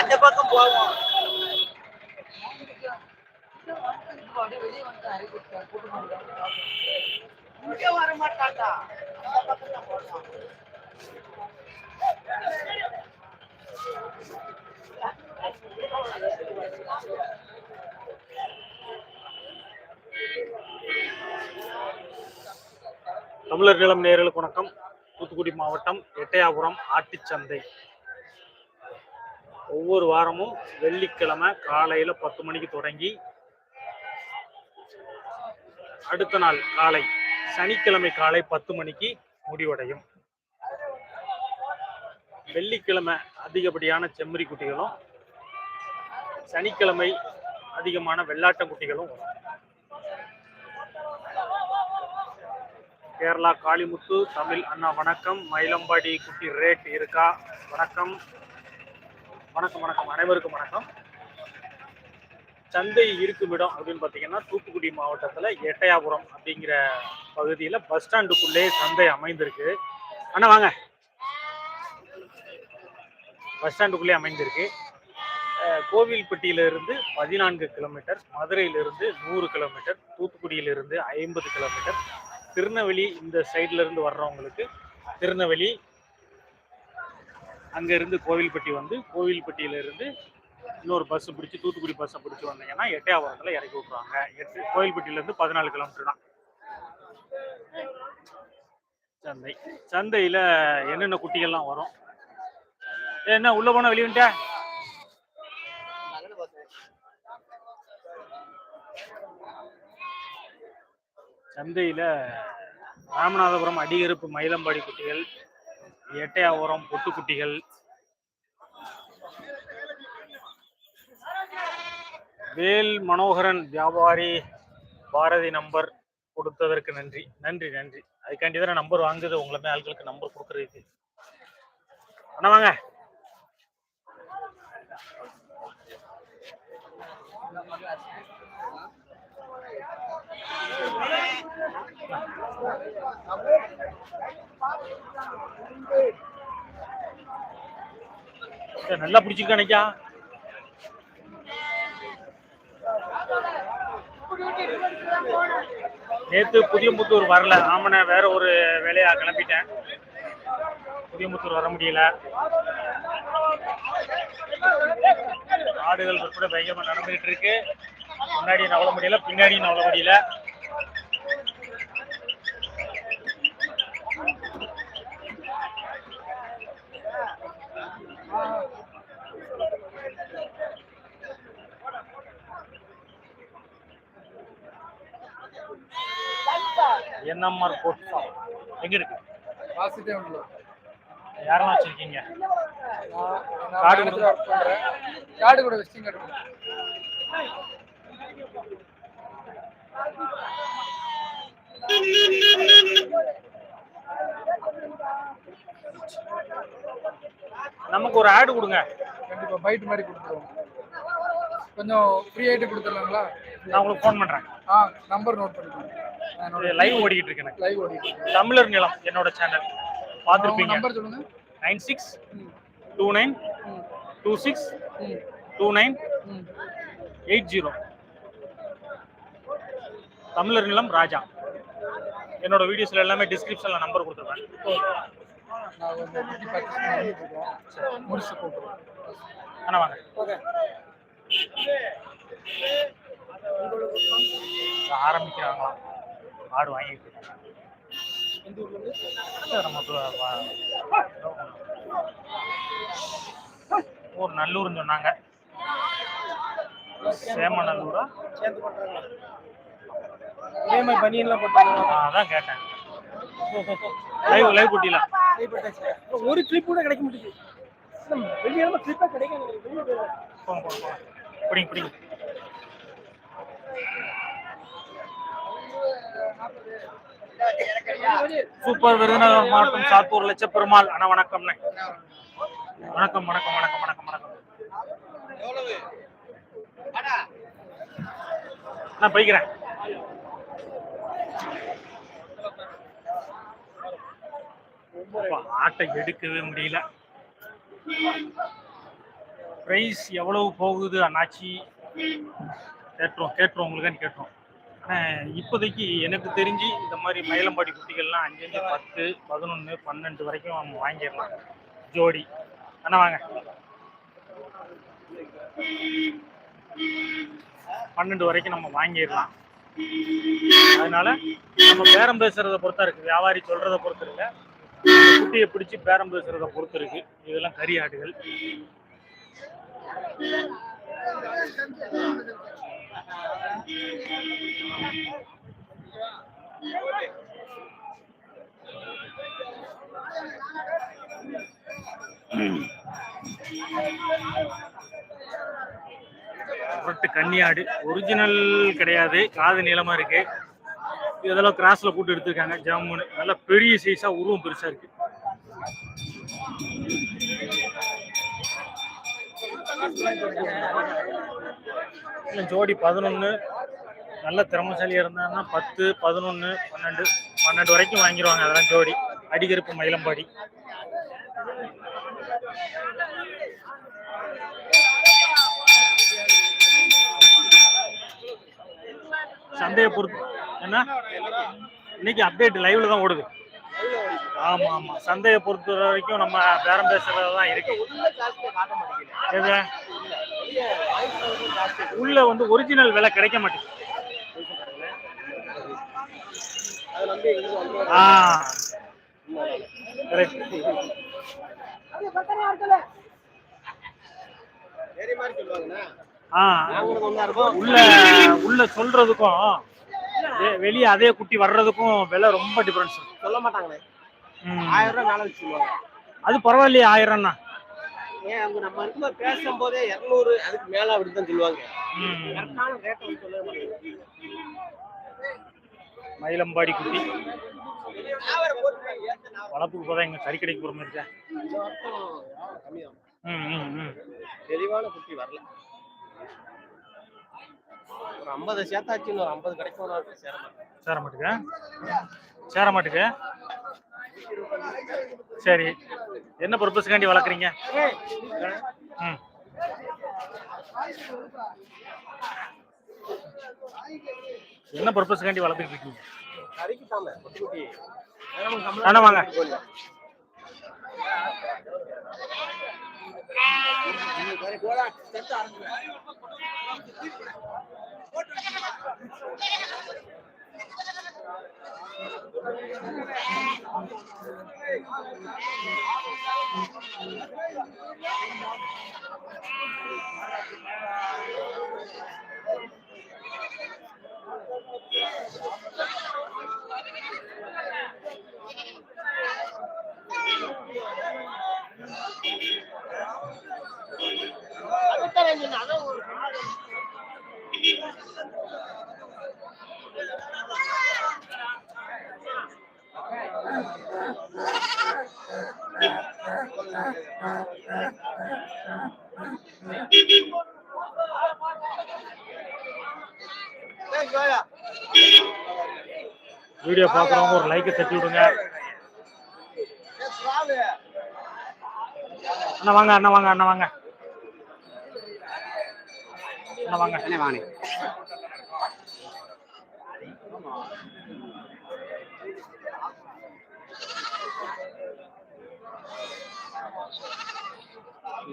அந்த பக்கம் போவோம். இங்க வர மாட்டான்டா அந்த பக்கம் தான் தமிழர் நிலம் நேர்களுக்கு வணக்கம். தூத்துக்குடி மாவட்டம் எட்டயாபுரம் ஆட்டுச்சந்தை. ஒவ்வொரு வாரமும் வெள்ளிக்கிழமை காலையில் பத்து மணிக்கு தொடங்கி அடுத்த நாள் காலை சனிக்கிழமை காலை பத்து மணிக்கு முடிவடையும். வெள்ளிக்கிழமை அதிகப்படியான செம்மறி குட்டிகளும் சனிக்கிழமை அதிகமான வெள்ளாட்ட குட்டிகளும் வரும். கேரளா காளிமுத்து தமிழ் அண்ணா வணக்கம். மயிலம்பாடி குட்டி ரேட் இருக்கா? வணக்கம். வணக்கம் வணக்கம். அனைவருக்கும் வணக்கம். சந்தை இருக்கும் இடம் அப்படின்னு பார்த்தீங்கன்னா தூத்துக்குடி மாவட்டத்தில் எட்டயாபுரம் அப்படிங்கிற பகுதியில் பஸ் ஸ்டாண்டுக்குள்ளே சந்தை அமைந்திருக்கு. அண்ணா வாங்க. பஸ் ஸ்டாண்டுக்குள்ளே அமைந்திருக்கு. கோவில்பட்டியிலிருந்து பதினான்கு கிலோமீட்டர் மதுரையிலிருந்து நூறு கிலோமீட்டர் தூத்துக்குடியிலிருந்து ஐம்பது கிலோமீட்டர் திருநெல்வேலி இந்த சைட்லேருந்து வர்றவங்களுக்கு திருநெல்வேலி அங்கேருந்து கோவில்பட்டி வந்து கோவில்பட்டியிலேருந்து இன்னொரு பஸ்ஸு பிடிச்சி தூத்துக்குடி பஸ்ஸை பிடிச்சி வந்தீங்கன்னா எட்டையாபுரத்தில் இறக்கி விட்ருவாங்க எட்டு கோவில்பட்டியிலேருந்து பதினாலு கிலோமீட்டர் தான். சந்தை. சந்தையில் என்னென்ன குட்டிகள்லாம் வரும்? என்ன உள்ளே போன வெளியே சந்தையில் ராமநாதபுரம் அடிகருப்பு மயிலம்பாடி குட்டிகள் எட்டையாபுரம் பொட்டுக்குட்டிகள். வேல் மனோகரன் வியாபாரி பாரதி நம்பர் கொடுத்ததற்கு நன்றி. நன்றி நன்றி. அதுக்காண்டி தானே நம்பர் வாங்குது உங்களுமே ஆட்களுக்கு நம்பர் கொடுக்குறதுக்கு. அண்ணா வாங்க. Gracias. நல்லா பிடிச்சிருக்கா நினைக்கா நேத்து புதியமுத்தூர் வரல. ஆமண்ணே வேற ஒரு வேலையா கிளம்பிட்டேன். புதியமுத்தூர் வர முடியல. ஆடுகள் விற்பனை பயங்கரமா நடந்துகிட்டு இருக்கு. முன்னாடி நவள முடியல பின்னாடியும் நவள முடியல. என்எம்ஆர் ஃபார்ம் எங்க இருக்கு? யாரெல்லாம் வச்சிருக்கீங்க? காடு. காடு கூட கொடுங்க. நமக்கு ஒரு ஆடு கொடுங்க. கண்டிப்பா பைட் மாதிரி கொடுத்துருவோம். கொஞ்சம் ஃப்ரீ ஆயிட்டு கொடுத்துடலாங்களா? நான் உங்களுக்கு ஃபோன் பண்றேன். ஆ நம்பர் நோட் பண்ணிக்கோங்க என்னோட லைவ் ஓடிக்கிட்டு இருக்கு எனக்கு. லைவ் ஓடிட்டு தமிழர் நிலம் என்னோட சேனல் பார்த்துருப்பீங்க. நம்பர் சொல்லுங்க. Nine six two nine two six two nine. Eight zero. தமிழர் நிலம் ராஜா. என்னோட வீடியோஸ்ல எல்லாமே டிஸ்கிரிப்ஷன்ல நம்பர் கொடுத்துருவேன் நான் இருக்கோம். முடிச்சு கூப்பிடுறேன். அண்ணா வாங்க. ஆரம்பிக்கிறாங்களாம் ஆடு வாங்கிட்டு ஊர் நல்லூர்னு சொன்னாங்க. சேமநல்லூரா? பனியன்லாம் போட்டாங்க ஆ, அதான் கேட்டேன். லைவ் லைவ் குட்டில ஒரு கிளிப் கூட கிடைக்க மாட்டேங்குது. வெளியே கிளிப்பா கிடைக்கும் போங்க போங்க போங்க. பிடிங்க பிடிங்க. சூப்பர் விருதுநகர் மாவட்டம் சாத்தூர் லட்ச பெருமாள் அண்ணா வணக்கம்ண்ணே. வணக்கம் வணக்கம் வணக்கம் வணக்கம் வணக்கம். நான் போய்க்கிறேன். ஆட்டை எடுக்கவே முடியல. ப்ரைஸ் எவ்வளவு போகுது அண்ணாச்சி? கேட்டுரும் கேட்டுரும் உங்களுக்கான்னு கேட்டுரும் ஆனால் இப்போதைக்கு எனக்கு தெரிஞ்சு இந்த மாதிரி மயிலம்பாடி குட்டிகள்லாம் அஞ்சு அஞ்சு பத்து பதினொன்று பன்னெண்டு வரைக்கும் நம்ம வாங்கிடலாம். ஜோடி. அண்ணா வாங்க. பன்னெண்டு வரைக்கும் நம்ம வாங்கிடலாம். அதனால நம்ம பேரம் பேசுறத பொறுத்தா இருக்கு. வியாபாரி சொல்றத பொறுத்து இருக்கு குட்டியை பிடிச்சி பேரம் பேசுறத பொறுத்து இருக்கு. இதெல்லாம் கறி ஆடுகள். புரட்டு கன்னியாடு. ஒரிஜினல் கிடையாது. காது நீளமா இருக்கு. இதெல்லாம் கிராஸ்ல போட்டு எடுத்திருக்காங்க. ஜாமுன்னு நல்லா பெரிய சைஸா உருவம் பெருசா இருக்கு. இல்லை ஜோடி பதினொன்று நல்ல திறமசாலி இருந்தாங்கன்னா பத்து பதினொன்று பன்னெண்டு. பன்னெண்டு வரைக்கும் வாங்கிடுவாங்க அதெல்லாம் ஜோடி. அடிகருப்பு மயிலம்பாடி. சந்தையை பொறுத்து என்ன? இன்னைக்கு அப்டேட் லைவ்ல தான் ஓடுது. ஆமா ஆமா. சந்தையை பொறுத்த வரைக்கும் நம்ம பேரம் பேசுறதுதான் இருக்கு. உள்ள எது? உள்ள வந்து ஒரிஜினல் விலை கிடைக்க மாட்டேங்குது. ஆ. இருக்கும் உள்ள உள்ள சொல்றதுக்கும் வெளியே அதே குட்டி வர்றதுக்கும் விலை ரொம்ப டிஃபரன்ஸ் சொல்ல மாட்டாங்களே. ஆயிரம் ரூபாய் மேல வச்சு சொல்லுவாங்க அது பரவாயில்லையே ஆயிரம்னா. ஏன் அங்க நம்ம இருக்கும்போது பேசும்போதே இருநூறு அதுக்கு மேல அப்படிதான் சொல்லுவாங்க. கரெக்டான வந்து மாட்டாங்க மயிலம்பாடி குட்டி. வளர்ப்புக்கு போதான் எங்க கறி கடைக்கு போற மாதிரி இருக்கா தெளிவான குட்டி வரல. ஒரு ஐம்பது சேர்த்தாச்சு இன்னும் ஒரு ஐம்பது கிடைக்கும் சேர மாட்டேன் சேர மாட்டுக்க சரி. என்ன பர்பஸ்க்காண்டி வளர்க்குறீங்க? ம். என்ன பர்பஸ்க்காண்டி வளர்த்துட்டு இருக்கீங்க? கறிக்கு அண்ணா வாங்க. Thank you. வீடியோ பார்க்குறவங்க ஒரு லைக்கை தட்டி விடுங்க. அண்ணா வாங்க அண்ணா வாங்க அண்ணா வாங்க. அண்ணா வாங்க. வாணி.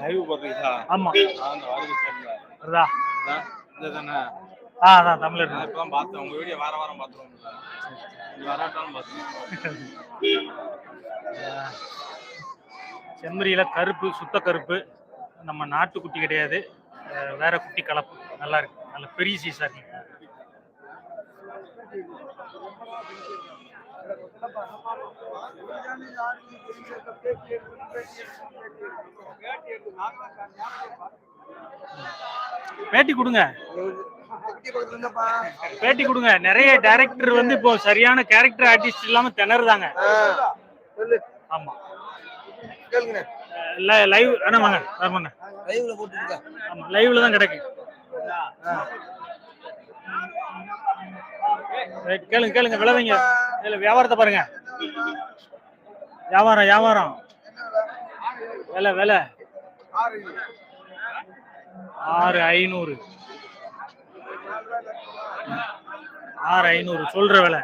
லைவ் பாத்தீங்களா ஆமா. அந்த வாரத்துக்கு சேர்ந்த வருதா? இந்த தானே? ஆ அதான் தமிழர். நான் இப்பதான் பார்த்தேன். உங்க வீடியோ வார வாரம் பார்த்துருவோம் நீங்க வராட்டாலும் பார்த்தேன். செம்மறியில கருப்பு சுத்த கருப்பு. நம்ம நாட்டு குட்டி கிடையாது வேற குட்டி கலப்பு. நல்லா இருக்கு. நல்ல பெரிய சீஸா இருக்கு. பேட்டி கொடுங்க. பேட்டி கொடுங்க. நிறைய டைரக்டர் வந்து இப்போ சரியான கேரக்டர் ஆர்டிஸ்ட் இல்லாம திணறுதாங்க. ஆமா. லைவ் ஆமாங்க லைவ்ல போட்டுருக்க ஆமா லைவ்ல தான் கிடக்கு. கேளுங்க கேளுங்க விளைவிங்க. இல்ல வியாபாரத்தை பாருங்க. வியாபாரம் வியாபாரம். விலை விலை. ஆறு ஐநூறு. ஆறு ஐநூறு சொல்ற விலை.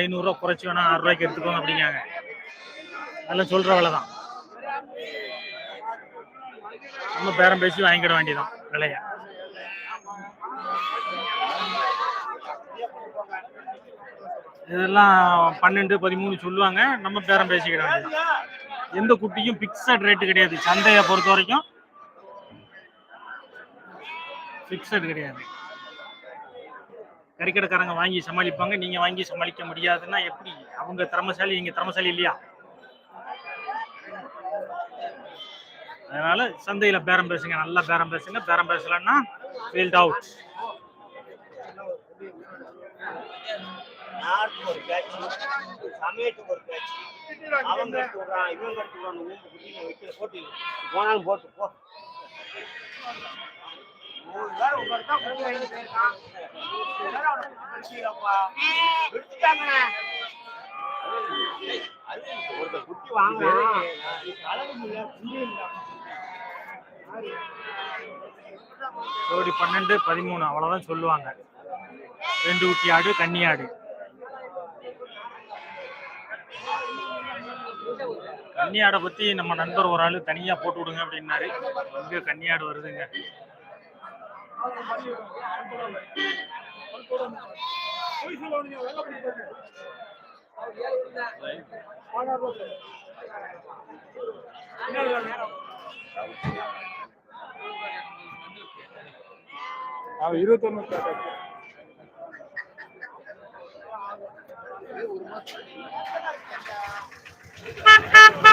ஐநூறுரூவா குறைச்சி வேணா ஆறு ரூபாய்க்கு எடுத்துக்கோங்க அப்படிங்காங்க அதெல்லாம் சொல்ற விலை தான். நம்ம பேரம் பேசி வாங்கிட வேண்டியதான் விலையை. இதெல்லாம் பன்னெண்டு பதிமூணு சொல்லுவாங்க. நம்ம பேரம் பேசிக்கிறாங்க எந்த குட்டியும் பிக்சட் ரேட்டு கிடையாது. சந்தையை பொறுத்த வரைக்கும் ஃபிக்ஸட் கிடையாது. கறிக்கடைக்காரங்க வாங்கி சமாளிப்பாங்க. நீங்கள் வாங்கி சமாளிக்க முடியாதுன்னா எப்படி? அவங்க திறமசாலி நீங்கள் திறமசாலி இல்லையா? அதனால சந்தையில் பேரம் பேசுங்க. நல்லா பேரம் பேசுங்க. பேரம் பேசலன்னா ஃபீல்ட் அவுட் நாட்டுக்கு ஒரு பேச்சு சமயத்துக்கு ஒரு பேச்சு அவங்க எடுத்து விடுறான் இவங்க எடுத்து விடுறான் ஊம்பு குட்டி நீ வைக்கிற போட்டு. போனாலும் போட்டு போ. மூணு பேர் குட்டி போயிருக்கான். ஒருத்தர் குட்டி ஜோடி பன்னெண்டு பதிமூணு அவ்வளவுதான் சொல்லுவாங்க. ரெண்டு குட்டி ஆடு கன்னி ஆடு. கன்னியாடை பத்தி நம்ம நண்பர் ஒரு ஆளு தனியா போட்டு விடுங்க அப்படின்னாரு. இங்க கன்னியாடு வருதுங்க. இருபத்தொன்னு எங்கிட்டு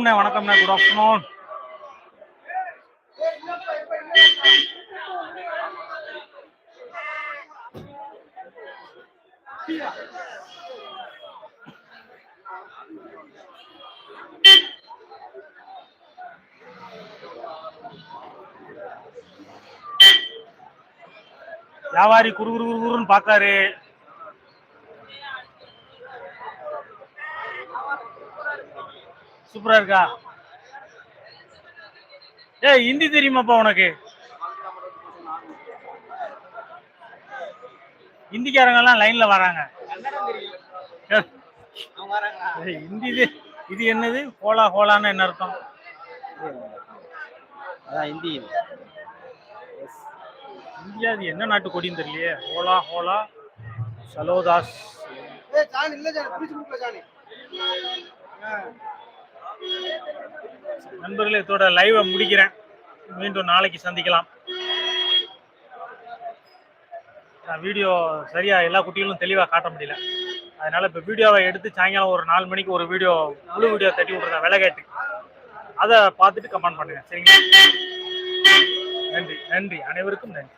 வணக்கம்ண்ணே வணக்கம்ண்ணே குட் ஆஃப்டர்நூன் வியாபாரி குறு குறு குறு குறுன்னு பார்த்தாரு சூப்பரா இருக்கா? ஏய் ஹிந்தி தெரியுமாப்பா உனக்கு? ஹிந்திக்காரங்க எல்லாம் லைன்ல வராங்க ஹிந்தி இது என்னது? ஹோலா ஹோலான்னு என்ன அர்த்தம்? அதான் ஹிந்தி. இந்தியா இது என்ன நாட்டு கொடின்னு தெரியலையே. ஹோலா ஹோலா. சலோதாஸ். இல்ல ஜானி பிடிச்சு கொடுக்கல ஜானி. நண்பர்களே இதோட லைவை முடிக்கிறேன். மீண்டும் நாளைக்கு சந்திக்கலாம். நான் வீடியோ சரியாக எல்லா குட்டிகளும் தெளிவாக காட்ட முடியல. அதனால் இப்போ வீடியோவை எடுத்து சாயங்காலம் ஒரு நாலு மணிக்கு ஒரு வீடியோ முழு வீடியோ தட்டி விட்றதா விலை கேட்டு அதை பார்த்துட்டு கமெண்ட் பண்ணுங்கள் சரிங்களா? நன்றி நன்றி. அனைவருக்கும் நன்றி.